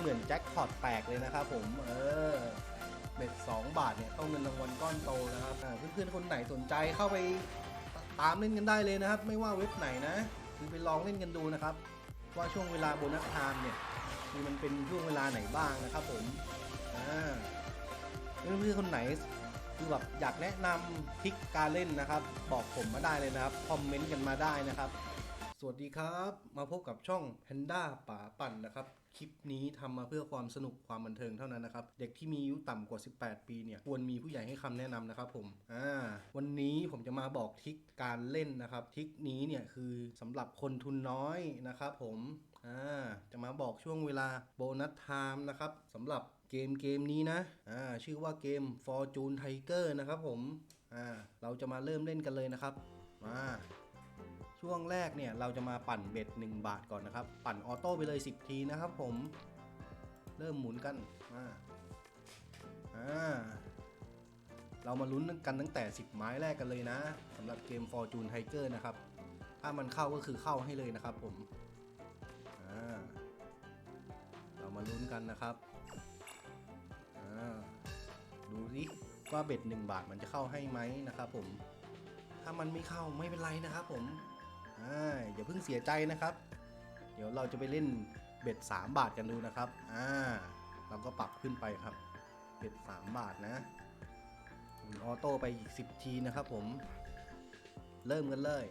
เหมือนแจ็คพอตแตกเลยนะครับผม เออเบ็ด2บาทเนี่ยเข้าเงินรางวัลก้อนโตนะครับเพื่อนๆคนไหนสนใจเข้าไปตามเล่นกันได้เลยนะครับ ไม่ว่าเว็บไหนนะคือไปลองเล่นกันดูนะครับ ว่าช่วงเวลาโบนัสไทม์เนี่ยคือมันเป็นช่วงเวลาไหนบ้างนะครับผมเพื่อนๆคนไหนคือแบบอยากแนะนำทิกการเล่นนะครับ บอกผมมาได้เลยนะครับคอมเมนต์กันมาได้นะครับ สวัสดีครับ มาพบกับช่อง Panda ป๋าปั่นนะครับ คลิปนี้ทำมาเพื่อความสนุกความบันเทิงเท่านั้นนะครับ เด็กที่มีอายุต่ำกว่า 18 ปีเนี่ยควรมีผู้ใหญ่ให้คำแนะนำนะครับผมอ่าวันนี้ผมจะมาบอกทริกการเล่นนะครับทริกนี้เนี่ยคือสำหรับคนทุนน้อยนะครับผมอ่าจะมาบอกช่วงเวลาโบนัสไทม์นะครับสำหรับเกมเกมนี้นะอ่าชื่อว่าเกม Fortune Tiger นะครับผมอ่าเราจะมาเริ่มเล่นกันเลยนะครับมา ช่วงแรกเนี่ยเราจะมาปั่นเบ็ด 1 บาทก่อนนะครับ ปั่นออโต้ไปเลย 10 ทีนะครับผมเริ่มหมุนกันมาอ่าเรามาลุ้นกันตั้งแต่ 10 ไม้แรกกันเลยนะสำหรับเกม Fortune Tiger นะครับ ถ้ามันเข้าก็คือเข้าให้เลยนะครับผมอ่าเรามาลุ้นกันนะครับอ่าดูสิว่าเบ็ด 1 บาทมันจะเข้าให้ไหมนะครับผมถ้ามันไม่เข้าไม่เป็นไรนะครับผม อ่าอย่าเพิ่งเสียใจนะครับ เดี๋ยวเราจะไปเล่นเบ็ด3 บาทกันดูนะครับอ่าเราก็ปรับขึ้นไปครับ เบ็ด3 บาทนะหมุนออโต้ไปอีก 10 ทีนะครับผม เริ่มกันเลย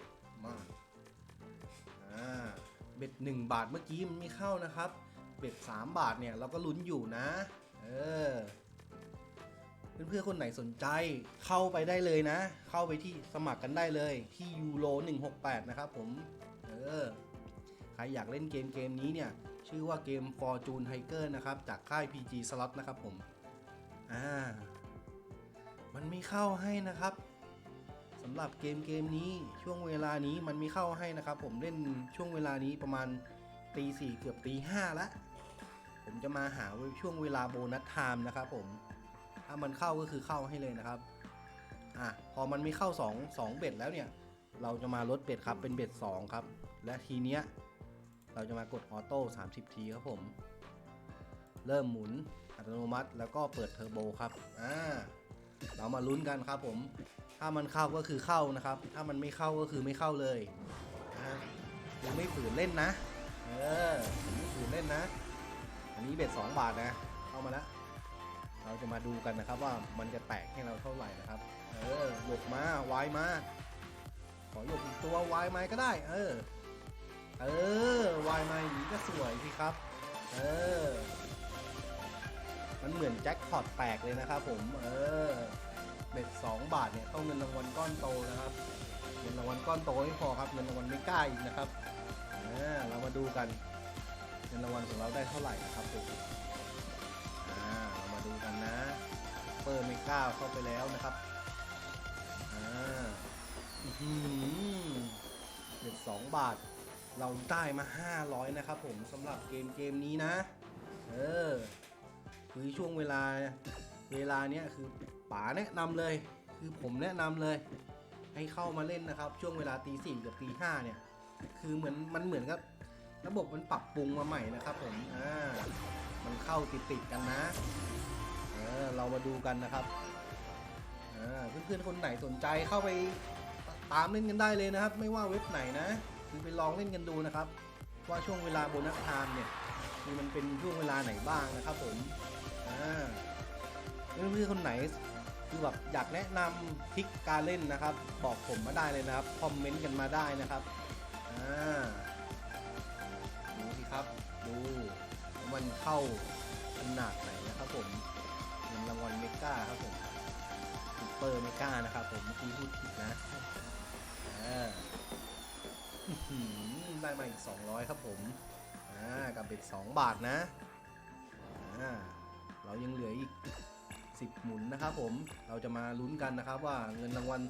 มาอ่าเบ็ด1บาทเมื่อกี้มันไม่เข้านะครับ เบ็ด3 บาทเนี่ยเราก็ลุ้นอยู่นะ เออ เพื่อนๆคนไหนสนใจเข้าไปได้เลยนะ เข้าไปที่สมัครกันได้เลยที่ยูโร168 นะครับผม เออ ใครอยากเล่นเกมเกมนี้เนี่ย ชื่อว่าเกม Fortune Tiger นะครับ จากค่าย PG Slot นะครับผม อ่า มันไม่เข้าให้นะครับสำหรับเกมเกมนี้ช่วงเวลานี้มันม่เข้าให้นะครับ ผมเล่นช่วงเวลานี้ประมาณตีสี่เกือบตีห้าละ ผมจะมาหาช่วงเวลาโบนัสไทม์นะครับผม ถ้ามันเข้าก็คือเข้าให้เลยนะครับอะพอมันไม่เข้า 2 2 เบ็ดแล้วเนี่ย เราจะมาลดเบ็ดครับเป็นเบ็ด2ครับ และทีเนี้ยเราจะมากดออโต้30 ทีครับผม เริ่มหมุนอัตโนมัติ แล้วก็เปิดเทอร์โบครับอ่าเรามาลุ้นกันครับผม ถ้ามันเข้าก็คือเข้านะครับ ถ้ามันไม่เข้าก็คือไม่เข้าเลยอ่ายังไม่ฝืนเล่นนะ เออไม่ฝืนเล่นนะ อันนี้เบ็ด2บาทนะ เข้ามาแล้ว เราจะมาดูกันนะครับว่ามันจะแตกให้เราเท่าไหร่นะครับ เออหยกมาวายมา ขอหยกอีกตัววายมาก็ได้ เออ เออวายมาอย่างนี้ก็สวยสิครับ เออ มันเหมือนแจ็คพอตแตกเลยนะครับผม เออเบ็ด2บาทเนี่ยเข้าเงินรางวัลก้อนโตนะครับ เงินรางวัลก้อนโตไม่พอครับเงินรางวัลไม่กล้าอีกนะครับ อ่าเรามาดูกันเงินรางวัลของเราได้เท่าไหร่นะครับผม ก้าเข้าไปแล้วนะครับอ่าอือหือเด็ดสองบาท เราได้มา 500 นะครับผมสำหรับเกมเกมนี้นะ เออคือช่วงเวลาเวลาเนี้ยคือป๋าแนะนำเลย คือผมแนะนำเลย ให้เข้ามาเล่นนะครับ ช่วงเวลาตีสี่กับตีห้าเนี่ย คือเหมือนมันเหมือนกับระบบมันปรับปรุงมาใหม่นะครับผม อ่า มันเข้าติดติดๆกันนะ เรามาดูกันนะครับเออเพื่อนๆคนไหนสนใจเข้าไปตามเล่นกันได้เลยนะครับ ไม่ว่าเว็บไหนนะคือไปลองเล่นกันดูนะครับ ว่าช่วงเวลาโบนัสไทม์เนี่ยคือมันเป็นช่วงเวลาไหนบ้างนะครับผมอ่าเพื่อนๆคนไหนคือแบบอยากแนะนำทริกการเล่นนะครับ บอกผมมาได้เลยนะครับคอมเมนต์กันมาได้นะครับดูสิครับ ดูมันเข้าขนาดไหนนะครับผม อร์เมกานะครับผมเมื่อกี้พูดผิดนะอืมได้มาอีก 200 ครับผมกับเบ็ด2บาทนะ เรายังเหลืออีก 10 หมุนนะครับผมเราจะมาลุ้นกันนะครับว่าเงินรางวัล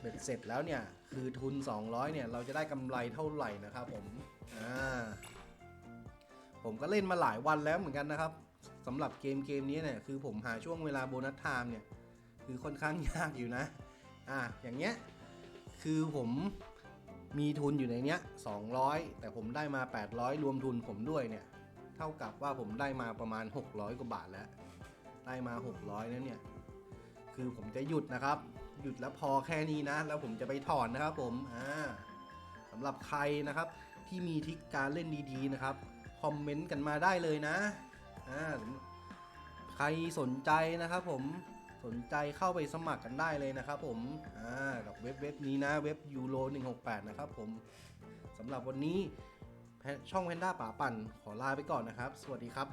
เบ็ดเสร็จแล้วเนี่ย คือทุน 200 เนี่ย เราจะได้กำไรเท่าไหร่นะครับผมผมก็เล่นมาหลายวันแล้วเหมือนกันนะครับสำหรับเกมเกมนี้เนี่ยคือผมหาช่วงเวลาโบนัสไทม์เนี่ย คือค่อนข้างยากอยู่นะ อ่าอย่างเงี้ยคือผมมีทุนอยู่ในเนี้ย200 แต่ผมได้มา 800 รวมทุนผมด้วยเนี่ย เท่ากับว่าผมได้มาประมาณ 600 กว่าบาทแล้ว ได้มา 600นั่นเนี่ย คือผมจะหยุดนะครับ หยุดแล้วพอแค่นี้นะ แล้วผมจะไปถอนนะครับผม อ่าสำหรับใครนะครับ ที่มีทริคการเล่นดีๆนะครับ คอมเมนต์กันมาได้เลยนะ อ่า ใครสนใจนะครับผม สนใจเข้าไปสมัครกันได้เลยนะครับผมอ่ากับเว็บเว็บนี้นะเว็บยูโร168 นะครับผมสำหรับวันนี้ช่องแพนด้าป่าปั่นขอลาไปก่อนนะครับ สวัสดีครับ